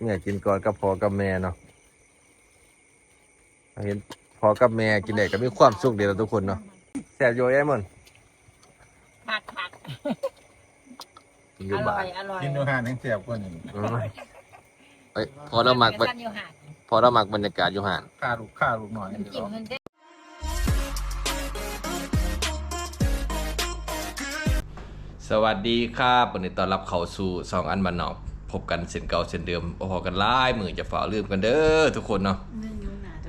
เมื่อกินก่อนกับพ่อกับแม่เนาะเห็นพ่อกับแม่กินได้ก็มีความสุขเดียวทุกคนเนาะแซ่บอยู่ไอ้มนผักผักกินออยู่ร่บ้าอนยอร่อยกินดูหาหนังเสียบกว่านี่อืมเอ้ยพอเราหมักกันอยู่ห่างพอเราหมักบรรยากาศอยู่ห่านฆ่าลูกฆ่าลูกหน่อยน้ำจิ้มมันเด้สวัสดีครับวันนี้ต้อนรับเข้าสู่สองอันบันนอก พบกันเส้นเก่าเส้นเดิมพอๆกันหลายมือจะฝ่าลืมกันเด้อทุกคนเนาะ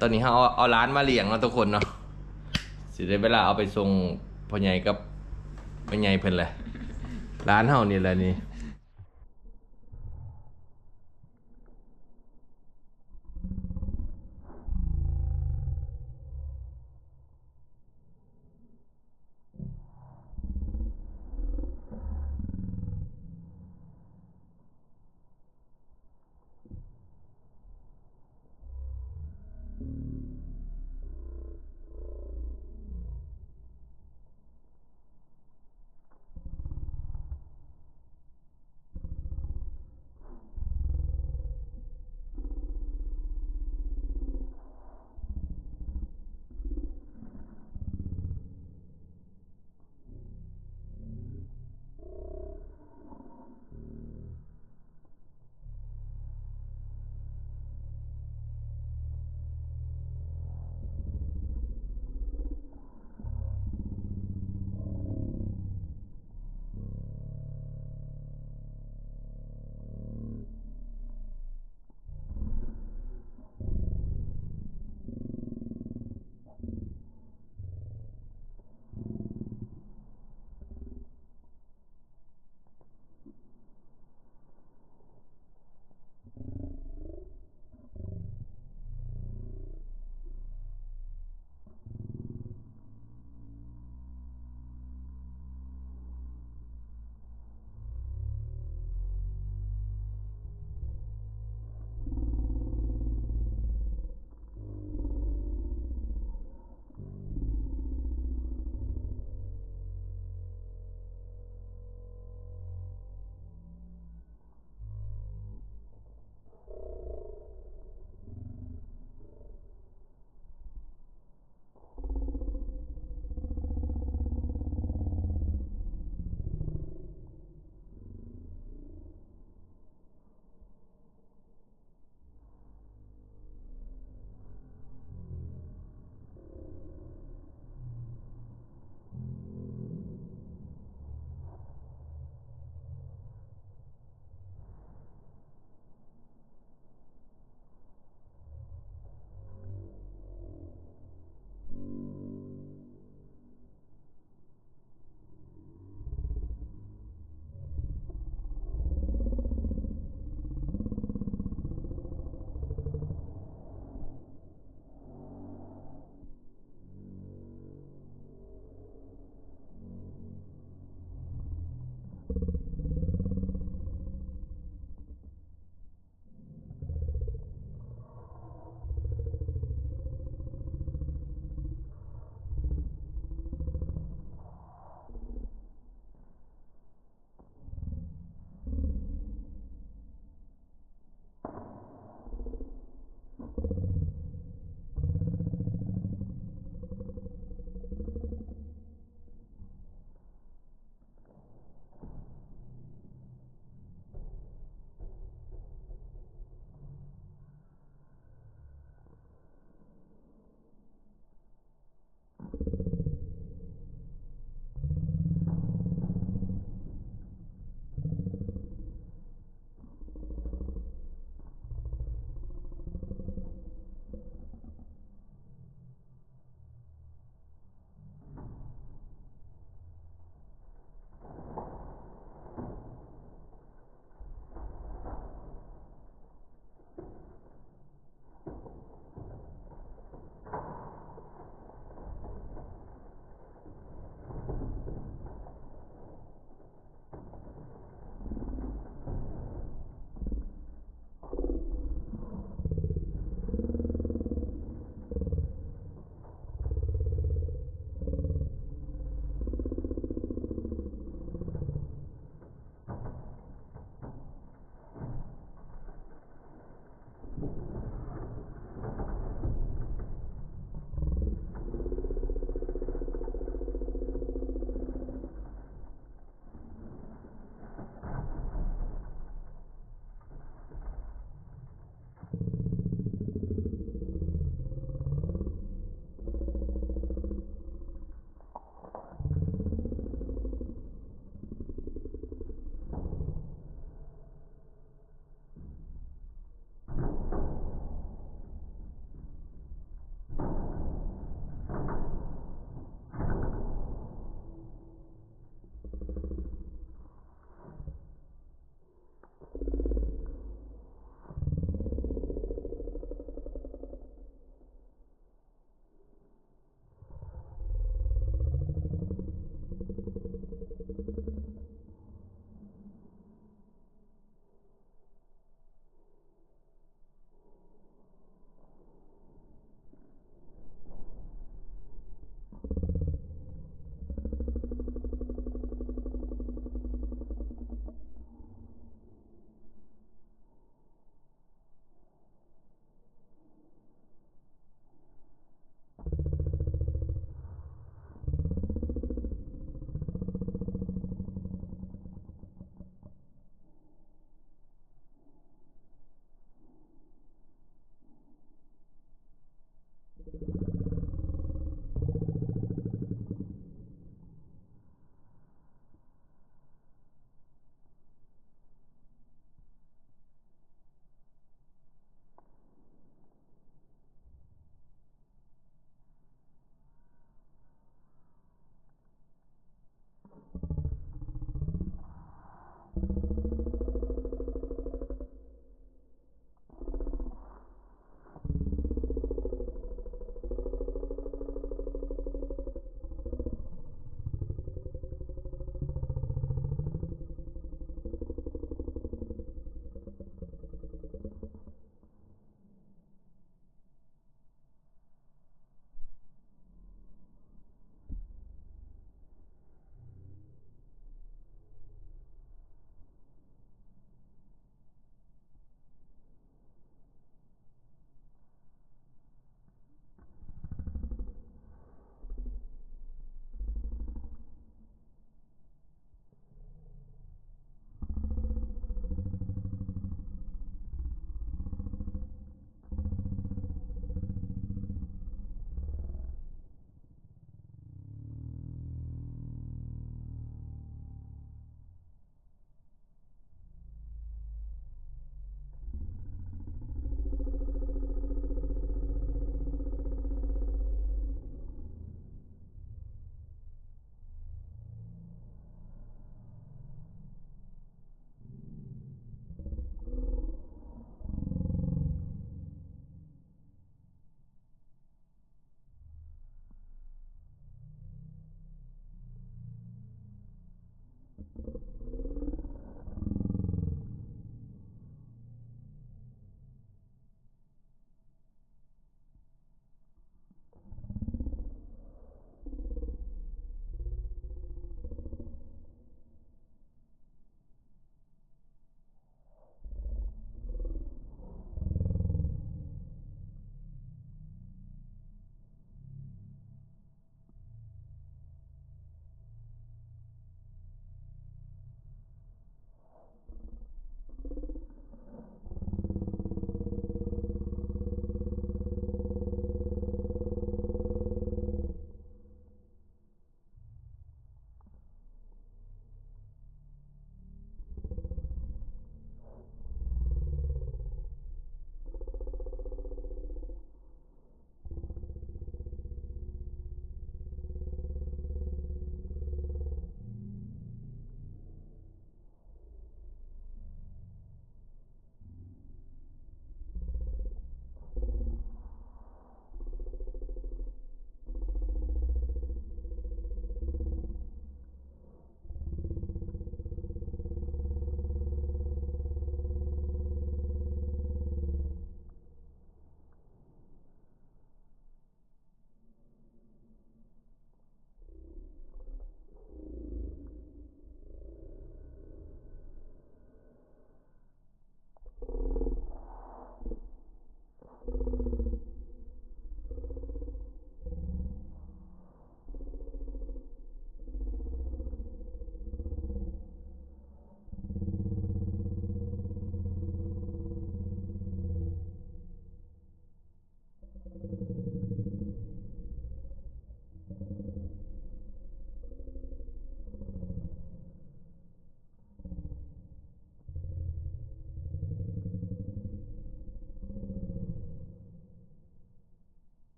ตอนนี้เขาเอาเอาร้านมาเลี้ยงเนาะทุกคนเนาะสิได้เวลาเอาไปส่งพ่อใหญ่กับแม่ใหญ่เพิ่นเลยร้านเฮานี่แหละนี่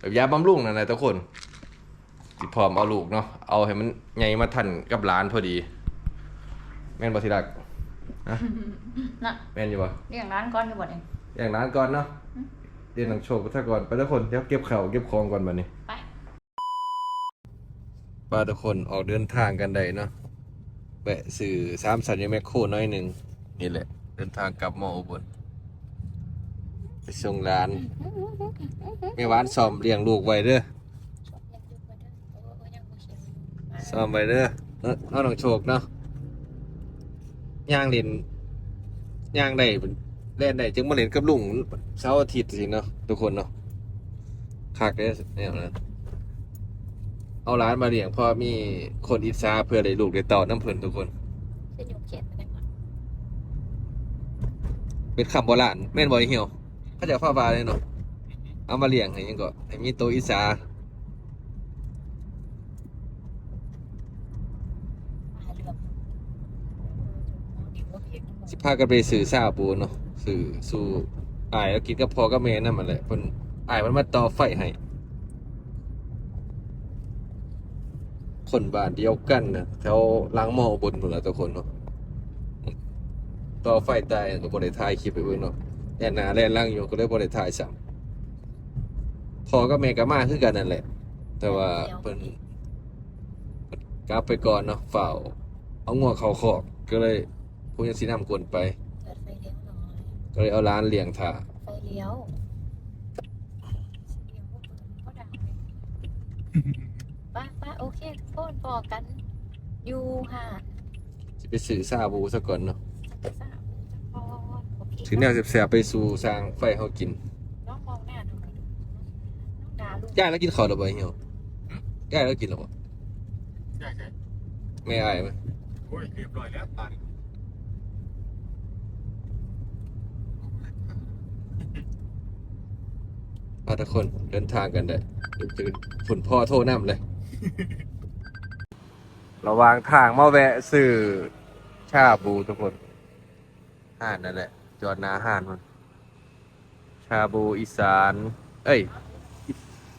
แบบยาบำรุงนั่นแหละทุกคนสิพร้อมเอาลูกเนาะเอาให้มันใหญ่มาทันกับหลานพอดี แม่นบ่ทีรักฮะน่ะแม่นอยู่บ่เลี้ยงร้านก่อนอยู่บ่เองอย่างร้านก่อนเนาะเรียนหนังโชว์ไปซะก่อนไปทุกคนเดี๋ยวเก็บข่าวเก็บของก่อนบัดนี้ ไป ป้าทุกคนออกเดินทางกันได้เนาะแวะสื่อสามสัญญาแมคโครน้อยหนึ่งนี่แหละ เดินทางกลับมออุบลไป ส่งร้านแม่หวานซ้อมเลี้ยงลูกไว้เด้อซ้อมไว้เด้อเออเอาหนังโชคเนาะย่างเล่นย่างได้เล่นได้จึงมาเล่นกับลุงเสาร์อาทิตย์สิเนาะทุกคนเนาะคักเด้อเนี่ยนะเอาร้านมาเลี้ยงเพราะมีคนอิจฉาเพื่อได้ลูกได้เต่าน้ำเพิ่นทุกคนจะยกเขียนไปก่อนเป็นคำโบราณแม่นบ่อยเหี่ยว เขาจะฟ้าฟาเลยเนาะเอามาเลี้ยงให้ยังก็ให้มีโตวอิจฉามาเรื่องดีว่าสิพากันไปสื่อซาปูเนาะสื่อสู่อายแล้วกินกับพอกับแม่นั่นมันแหละเพิ่นอายมันมาต่อไฟให้คนบ้านเดียวกันนะแถวล้างหม้อบนพุ่นล่ะทุกคนเนาะต่อไฟตายก็บ่ได้ถ่ายคลิปไปเบิ่งเนาะ แล่นหน้าแล่นหลังอยู่ก็เลยบ่ได้ถ่ายซ้ำพ่อกับแม่ก็มาคือกันนั่นแหละ แต่ว่าเพิ่นเพิ่นกลับไปก่อนเนาะเฝ้า เอางัวเข้าคอกก็เลยผู้ยังสินำกวนไป เปิดไฟเลี้ยวหน่อยก็เลยเอาร้านเลี้ยงท่าไฟเลี้ยวเลี้ยวพวกมึงก็ดังเลยป้าป้าโอเคโฟนบอกกัน อยู่ห่าสิไปสื่อซาบูซะก่อนเนาะสามพอ โอเคถึงแนวแสบๆไปสู่สร้างไฟเฮากินน้องมองหน้าทำไมน้องด่าลูกย่าแล้วกินข้าวหรือบ่เหี่ยวย่าแล้วกินหรอบ่ใช่ใช่แม่อายไหมโอ้ยเรียบร้อยแล้วปานพาทุกคนเดินทางกันได้เดี๋ยวเจอฝนพ่อโทรนำเลย ระหว่างทางมาแวะซื้อชาบูทุกคนห้านนั่นแหละ จอดหนาห้านมันชาบูอีสาน เอ้ย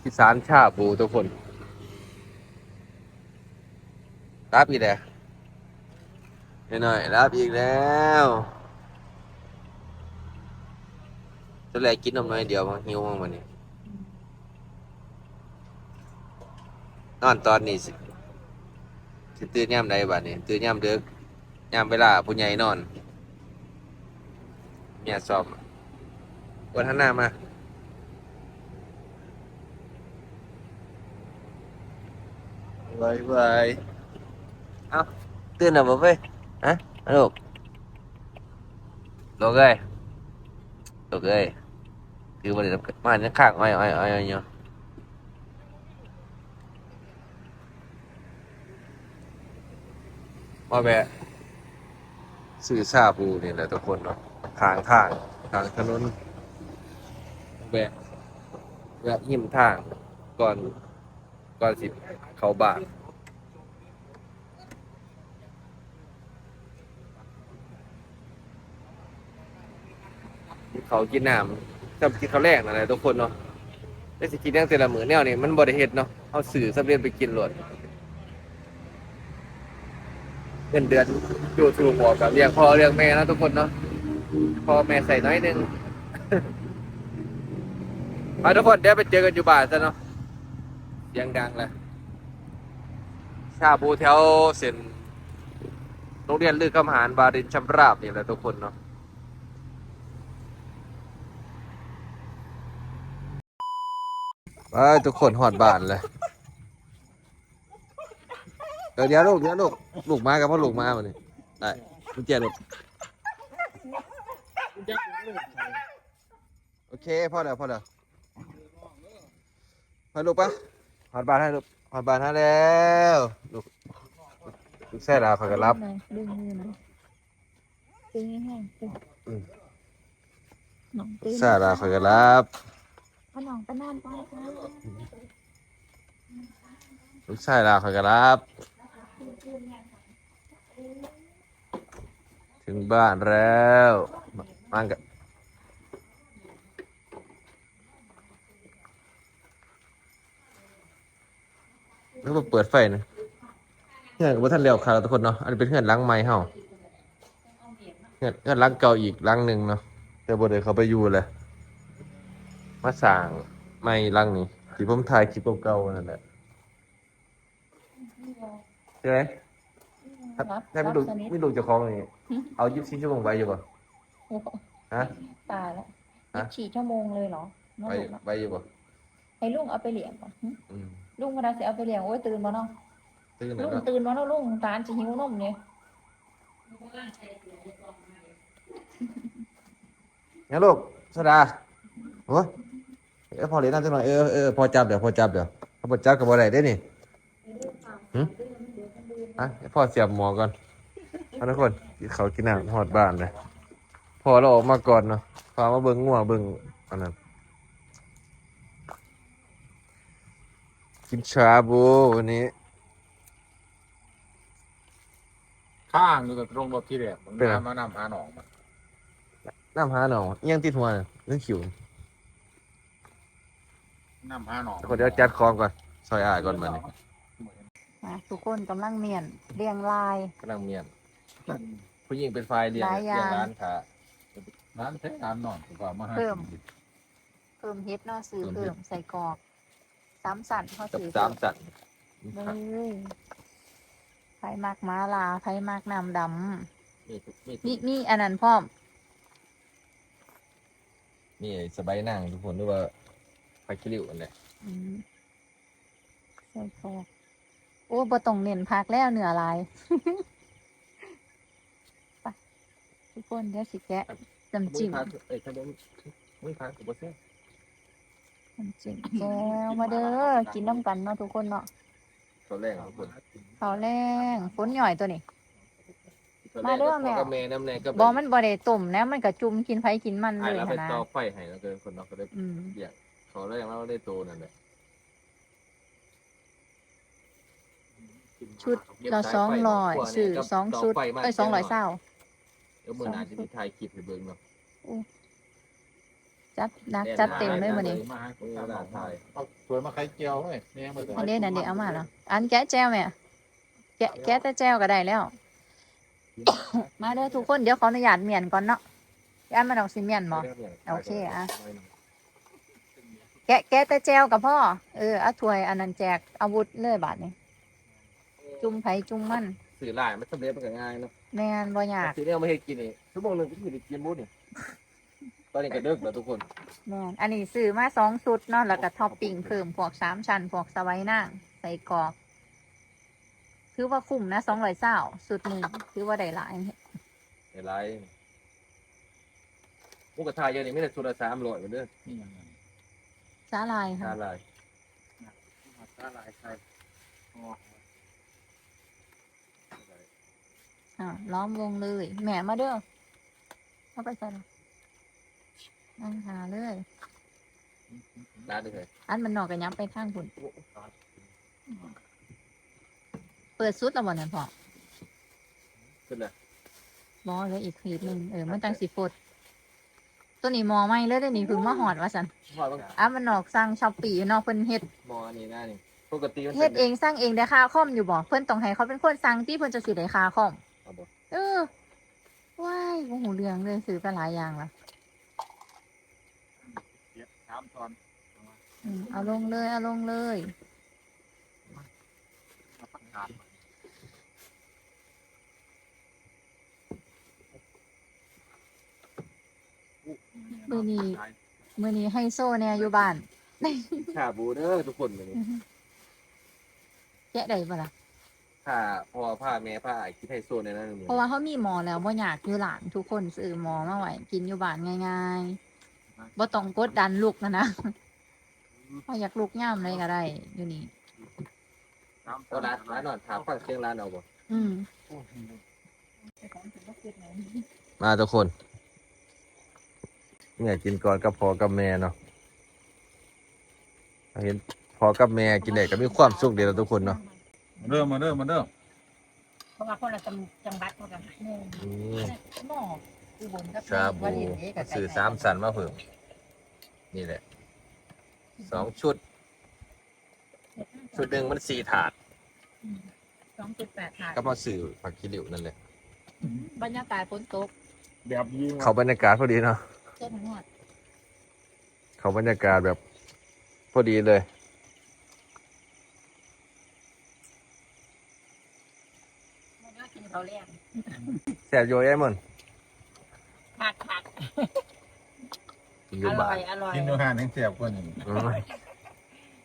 อีสานชาบูทุกคนรับอีกแล้วหน่อยรับอีกแล้วตัวแรกกินนมน้อยเดียวมันหิวมั้งมันนี่นอนตอนนี้สิตื่นย่ำใดบัดนี้ตื่นย่ำเดึกย่ำเวลาผู้ใหญ่นอน เมียสอบวันท่านหน้ามาบายบายเอ้าตื่นแล้วบ่เว้ยฮะลูกลูกเอ้ยลูกเอ้ยคือบ่ได้รับมาเนี่ยข้างอ้อยอ้อยอ้อยอ้อยอยู่มาแวะซื้อซาบูนี่แหละทุกคนเนาะ ทางทางทางถนนแวะแวะหิมทางก่อนก่อนสิเขาบ้านเขากินน้ำชอบกินเขาแรกนั่นแหละทุกคนเนาะได้สิกินอย่งแต่ละมือแนวนี่มันบ่ได้เฮ็ดเนาะเอาสื่อสำเร็จไปกินโลดเงินเดือนอยู่ถูกหัวกับเลี้ยงพ่อเลี้ยงแม่นะทุกคนเนาะ พอแม่ใส่น้อยหนึงมาทุกคนเดี๋ยวไปเจอกันอยู่บ้านซะเนาะเสียงดังเลยชาบูแถวเส้นโรงเรียนลือคำหารบารินชำราบนี่แหละทุกคนเนาะไปทุกคนหอดบานเลยเดี๋ยวลูกเดี๋ยวลูกลูกมากับพ่อลูกมาวันนี้ได้กุญแจลูก โอเคพ่อเดี๋ยวพ่อเดี๋ยวให้ลูกปะหอดบ้านให้ลูกหอดบ้านให้แล้วลูกลูกแซ่ดาวเขาก็รับดึงมือหน่อยดึงให้ดึงอืมน้องตื่นแซ่ดาวเขาก็รับพ่อน้องไปนอนก่อนค่ะลูกแซ่ดาวเขาก็รับ ถึงบ้านแล้ว มากันแล้วก็เปิดไฟนะเงื่อนกับท่านเลี้ยวขาดแล้วทุกคนเนาะ อันนี้เป็นเงื่อนหล้างไม้เฮาเงื่อนเงื่อนหล้างเก่าอีกหล้างหนึ่งเนาะ แต่บ่ได้เขาไปอยู่เลยมาสร้างไม้หล้างนี้ที่ผมถ่ายคลิปเก่าๆนั่นแหละใช่ไหมถ้าถ้าไม่ดูไม่ดูเจ้าของนี่เอายี่สิบสี่ชั่วโมงไว้อยู่ป่ะโอ้โห ฮะตายแล้วฮะยี่สิบสี่ชั่วโมงเลยเหรอน้องไว้ลูกอะไว้อยู่ป่ะให้ลุงเอาไปเลี้ยงก่อนหึอืมลุงก็ได้สิเอาไปเลี้ยงโอ้ยตื่นมาเนาะตื่นลุแล้วงเนาะตื่นมาแล้วลุงตาลจะหิวนมเนี่ยงั้นลูกสดาโอ้ยเออพอเรียนน้ำจังหน่อยเออเออพอจับเดี๋ยวพอจับเดี๋ยวพอพอจับกับบ่ได้ได้นี่หึอะเดี๋ยวพ่อเสียบหมอก่อนเอาทุกคนกินเขาวกินน้ำหอดบ้านเลย พอเราออกมาก่อนเนาะพามาเบิ่งงัวเบิ่งอันนั้นกินชาบูวันนี้ ข้างอยู่กับตรงรถที่แรกผมน้ำมานำหาหนองมาน้ำหาหนองอิหยังติดหัวน่ะเรื่องขิวน้ำหาหนองคนเดี๋ยวจัดของก่อนซอยอายก่อนมานี่มาทุกคนกำลังเมียนเรียงลาย กำลังเมียนผู้หญิงเป็นไฟเลี้ยงหลายอย่างเลี้ยงร้านค้า ร้านเทน้ำหนองผมก็เอามาให้เพิ่มเพิ่มเฮ็ดเนาะซื้อเพิ่มใส่กรอกสามสันเขากับซื้อสามสัตว์เลยไผมักม้าลาไผมักน้ำดมีทุกมีำนี่นี่อันนั้นพร้อมมีไอ้สบายนั่งทุกคนด้วยว่าไฟคิริวอันเนี้ยอืมใส่กรอกโอ้บ่ต้องเน้นพักแล้วเหนือหลาย ไปทุกคนเดี๋ยวสิแกะ น้ำจิ้มเอ้ยถ้าเดินมือพักกับบ่เซ่น้ำจิ้มแก้วมาเด้อกินน้ำกันเนาะทุกคนเนาะตัวแรกทุกคนข้าวแรงฝนหย่อยตัวนี้ มาเด้อแม่พ่กับแม่น้ำแน่ก็บ่มันบ่ได้ต้มนะมันก็จุ่มกินไผกินมันไอ้เลยแล้วไปหั้นนะต่อไฟให้แล้วเกินคนเนาะก็ได้อืมเบียกเขาแรกแล้วได้โตนั่นแหละชุดละสองร้อยซื้อสองชุดเอ้ยสองร้อยเศร้า เดี๋ยวมื่อหนาจะมีถ่ายคลิปให้เบิ่งเนาะจัดหนักจัดเต็มเลยมื้อนี้มาให้เออหน้าถ่ายเอาสวยมาไข่เจียวเว้ยเนี่ยมาอันนี้นั่นเด็เอามาเนาะอันแกะแจ้วแม่แกะแกะแต่แจ้วก็ได้แล้ว มาเด้อทุกคนเดี๋ยวขออนุญาตเมียนก่อนเนาะย่านมันออกสิเมียนบ่โอเคอะแกะแกะแต่แจ้วกับพ่อเออเอาถ้วยอันนั้นแจกอาวุธเลยบาดนี้จุ่มไผจุ่มมันสื่อหลายมันสำเร็จมันก็ง่ายเนาะ แม่นบ่ยากสื่อเนี่ยมาให้กินนี่ชั่วโมงหนึงก็คือได้กินบุ้นี่ตอนนี้ก็เลิกแล้วทุกคนแม่นอันนี้ซื้อมาสองชุดเนาะแล้วก็ท็อปปิ้งเพิ่มพวกสามชั้นพวกสไว้นางใส่กรอกถือว่าคุ้มนะสองร้อยเศร้าสุดหนึ่งถือว่าได้หลายในไลน์หมุกกระทายเยอะนี่ไม่ได้สุดละสามร้อยเหมือนเดิมนี่ยังไงสาลายทาค่ะนลายถ้าลายใครอ๋อ อ่าล้อมวงเลยแหม่มาเด้อเข้าไปใส่ละนั่งหาเลยร้านนี้เลยอันมันนอกกันย้ำไปข้างคุณเปิดซุดแล้วบ่เนี่ยพ่อขึ้นเลยบอเลยอีกคลิปหนึ่งเออมันตั้งสิฟดตัวนี้มอไม่เลยได้อนี่เพึ่งมาหอดว่าสันพอต้องอะมันนอกสั่งช้อปปี้นอกเพิ่นเฮ็ดมออันนี้หน้านี่ปกติมันเฮ็เป็ดนเองสร้างเองได้ค่าคอมอยู่บ่เพิ่นต้องให้เขาเป็นคนสั่งที่เพิ่นจะสิได้ค่าคอม เอาบ่เออว้ายโอ้โหเรื่องเลยซื้อไปหลายอย่างละเดี๋ยวถามตอนอืมเอาลงเลยเอาลงเลยมาฟังถามมื้อนี้มื้อนี้ให้โซ่แน่อยู่บ้านชาบูเด้อทุกคนเลยแกะได้บ่ล่ะ ผ้าพ่อผ้าแม่ผ้าไอ้คิดให้โซนในนั้นเพราะว่าเขามีหมอแล้วบ่อยากอยู่หลานทุกคนซื้อหมอมาไว้กินอยู่บ้านง่ายๆบ่ต้องกดดันลูกนะนะเขาอยากลูกย่ามเลยก็ได้อยู่นี่ถามตก็อนร้านร้านนอนถามฟังเสียงร้านเอาบ่อืมมาทุกคนเนี่ยกินก่อนกับพอกับแม่เนาะเห็นพอกับแม่กินได้ก็มีความสุขเดียวทุกคนเนาะ มาเริ่มมาเริ่มมาเริ่มเพราะว่าคนละจังจังหวัดเท่ากันแม่อืมหมออุบลกับชาบูสื่อสามสันมาเพิ่มนี่แหละสองชุด ชุดหนึ่งมันสี่ถาดสองจุดแปดถาดก็มาสื่อผักขี้ริ้วนั่นแหละบรรยากาศฝนตกแบบยิงเขาบรรยากาศพอดีเนาะเส้นหนวดเขาบรรยากาศแบบพอดีเลย มันก็กิน เขาวแรงแสบโยยไอ้มนผักผักกินออยู่บ้าร่อนยอร่อยกินดูหานยังเสียบกว่านี้อืม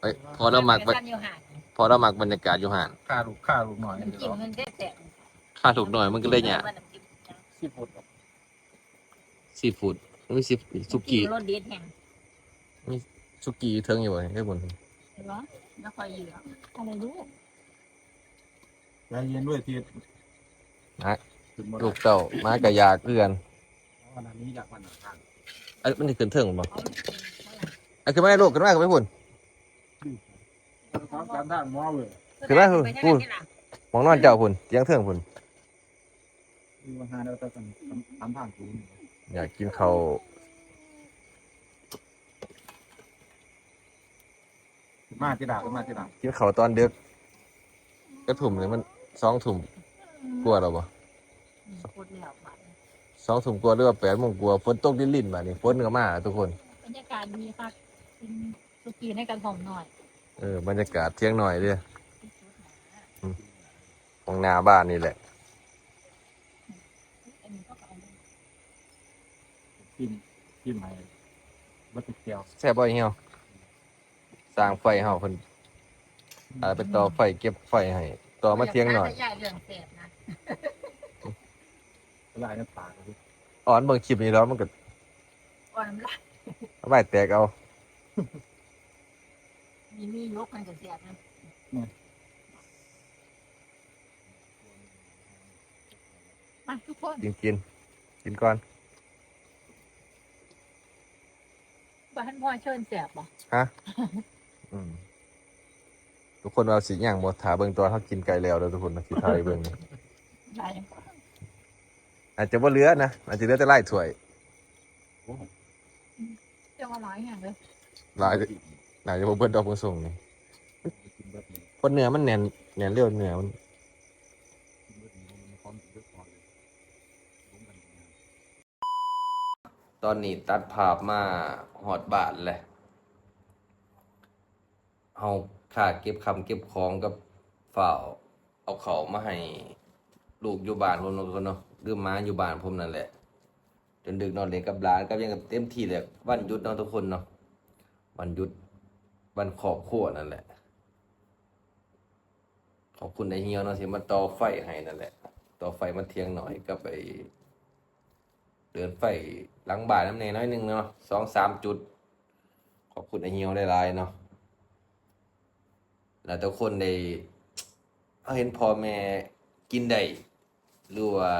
เอ้ยพอเราหมักกันอยู่ห่างพอเราหมักบรรยากาศอยู่ห่างค่าลูกค่าลูกหน่อยน้ำจิ้มมันได้แสบค่าถูกหน่อยมันก็เลยเนี่ยว่าน้ำจิ้มยังสิบฟุตซีฟู้ดไม่ซีสุกี้รสเด็ดแห้งสุกี้เทิงอยู่บ่ไอ้บนเห็นไหมไม่ค่อยเหลืออะไรรู้ใจเย็นด้วยที นะถึงหมดลูกเต้ามากับยาเกลือนวันนี้อยากวันทางไอ้ยมันจะขึ้นเทิงบ่เอามันกินเท่าไหร่ไอ้ขึ้นมาให้ลูกขึ้นมากับไม่พุ่น ความการทางมอเว้ยคือว่าคือไปพูพูดดหมองนอนเจ้าพุ่นเตียงเทิงพุ่นมีปัญหาแล้วแต่ทำทำทางถูกอยากกินข้าวมาที่ดาบก็มาที่ดาบกินข้าวตอนดึกก็ถุ่มเลยมันสองถุ่ม กลัวเราบ่พูดแล้วบัดสองถุ่มกลัวหรือว่าแปดโมงกลัวฝนตกลิ้นลิ้นมานี่ฝนก็มาทุกคน บรรยากาศดีค่ะกินสุกี้ในกระถองหน่อยเออบรรยากาศเที่ยงหน่อยเด้อของหน้าบ้านนี่แหละ อันนี้ก็เอากินกินใหม่บัตรเกียวแซ่บบ่อยเหี่ยวสร้างไฟเฮาเพิ่นอาไปต่อไฟเก็บไฟให้ต่อมาเที่ยงหน่อยใหญ่เรื่องเสพนะ ลายน้ำตาเลยอ่อนเบิ่งคลิปนี้แล้วมันก็ก่อนน้ำลายเอาไว้แตกเอามีมียกมันจะเสียบนะมาทุกคนกินกินกินก่อนบ้านพ่อเชิญเสียบบ่ฮะอืมทุกคนเอาสิย่างบ่ถาเบิ่งตอนเฮากินไก่แล้วเด้อทุกคนนะสิทายเบิ่ง ได้อาจจะบ่เหลือนะอาจจะเหลือแต่ไล่ถ้วยเจ้าว่าร้อยอย่างเลยหลายน่าจะบ่เบิดดอกบ่ส่งนี่กินบัตรนี้เพราะเนื้อมันแน่นแน่นเร็วเนื้อมันกินบัตรนี้มันพร้อมกินบัตรก่อนเลยผมกันตอนนี้ตัดภาพมาฮอดบ้านแล้วเฮาค่าเก็บคำเก็บของกับฝ่าวเอาเขาวมาให้ ลูกอยู่บ้านผมเนาะทุกคนเนาะหรือหมาอยู่บ้านผมนั่นแหละ จนดึกนอนเล่นกับหลานกับยังกับเต็มที่เลยวันหยุดเนาะทุกคนเนาะวันหยุดวันขอบครัวนั่นแหละ ขอบคุณไอเฮียเนาะที่มาต่อไฟให้นั่นแหละ ต่อไฟมาเทียงหน่อยก็ไป เดินไฟหลังบ่ายน้ำเนยน้อยหนึ่งเนาะสองสามจุด ขอบคุณไอเฮียได้ลายเนาะแล้วทุกคนได้เห็นพ่อแม่ กินได้หรือว่า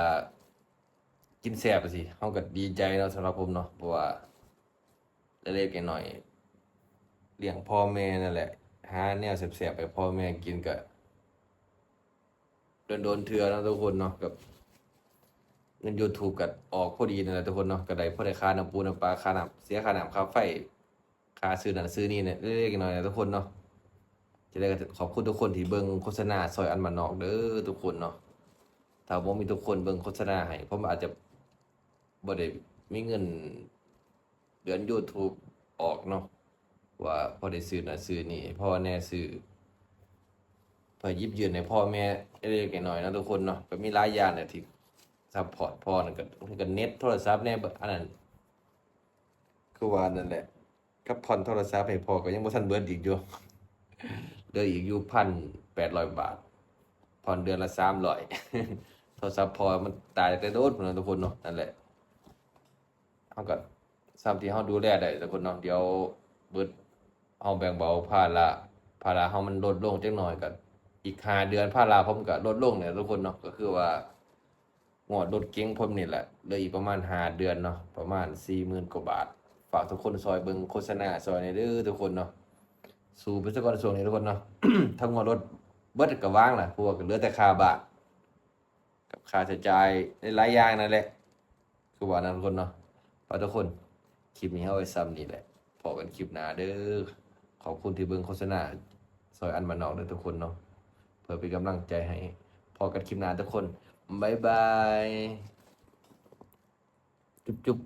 กินแซ่บสิเขาก็ดีใจเนาะสำหรับผมเนาะเพราะว่าเล็กๆน้อยเลี้ยงพ่อแม่นั่นแหละหาแนวแซ่บๆไปพ่อแม่กินก็โดนๆเทื่อนะทุกคนเนาะกับเงิน YouTube ก็ออกพอดีนั่นแหละทุกคนเนาะก็ได้พอได้ค่าน้ำปูน้ำปลาค่าน้ำเสียค่าน้ำค่าไฟค่าซื้อนั่นซื้อนี่เนี่ยเล็กๆน้อยๆนะทุกคนเนาะ จะได้ก็ขอบคุณทุกคนที่เบิ่งโฆษณาซอยอันมันนอกเด้อทุกคนเนาะถ้าบ่มีทุกคนเบิ่งโฆษณาให้ผมอาจจะบ่ได้มีเงินเดือน YouTube ออกเนาะว่าพอได้ซื้อน่ะซื้อนี่พ่อแน่ซื้อพ่อยิบยืนให้พ่อแม่เล็กๆน้อยๆนะทุกคนเนาะก็มีหลายอย่างเนี่ยที่ซัพพอร์ตพ่อนั่นก็ก็เน็ตโทรศัพท์แน่อันนั้นคือว่านั่นแหละกับผ่อนโทรศัพท์ให้พ่อก็ยังบ่ทันเบิดอีกอยู่ ดืออีกอยู่1,800บาท ผ่อนเดือนละสามร้อยโทรศัพท์พอมันตายแต่โดนนะทุกคนเนาะนั่นแหละเขาก็ซ้ำที่เขาดูแลได้ทุกคนเนาะเดี๋ยวเบิดเขาแบ่งเบาภาระภาระเขามันลดลงจักหน่อยกันอีกห้าเดือนภาระผมก็ลดลงเนี่ยทุกคนเนาะก็คือว่างวดรถเก๋งผมนี่แหละเหลืออีกประมาณห้าเดือนเนาะประมาณสี่หมื่นกว่าบาท ฝากทุกคนซอยเบิ่งโฆษณาซอยในเด้อทุกคนเนาะ สู่ไปสกก่อนส่วนนี้ทุกคนเนาะ ทั้งงวดรถเบิดก็ว่างล่ะพวกก็เหลือแต่คาบาทกับค่าใช้จ่ายในหลายอย่างนั่นแหละ คือว่านั้นทุกคนเนาะฝากทุกคน คลิปนี้เอาไว้ซ้ำนี่แหละ พอกันคลิปหน้าเด้อ ขอบคุณที่เบิ่งโฆษณาซอยอันมานอกเด้อทุกคนเนาะ เพื่อเป็นกำลังใจให้ พอกันคลิปหน้าทุกคนบ๊ายบาย จุ๊บจุ๊บ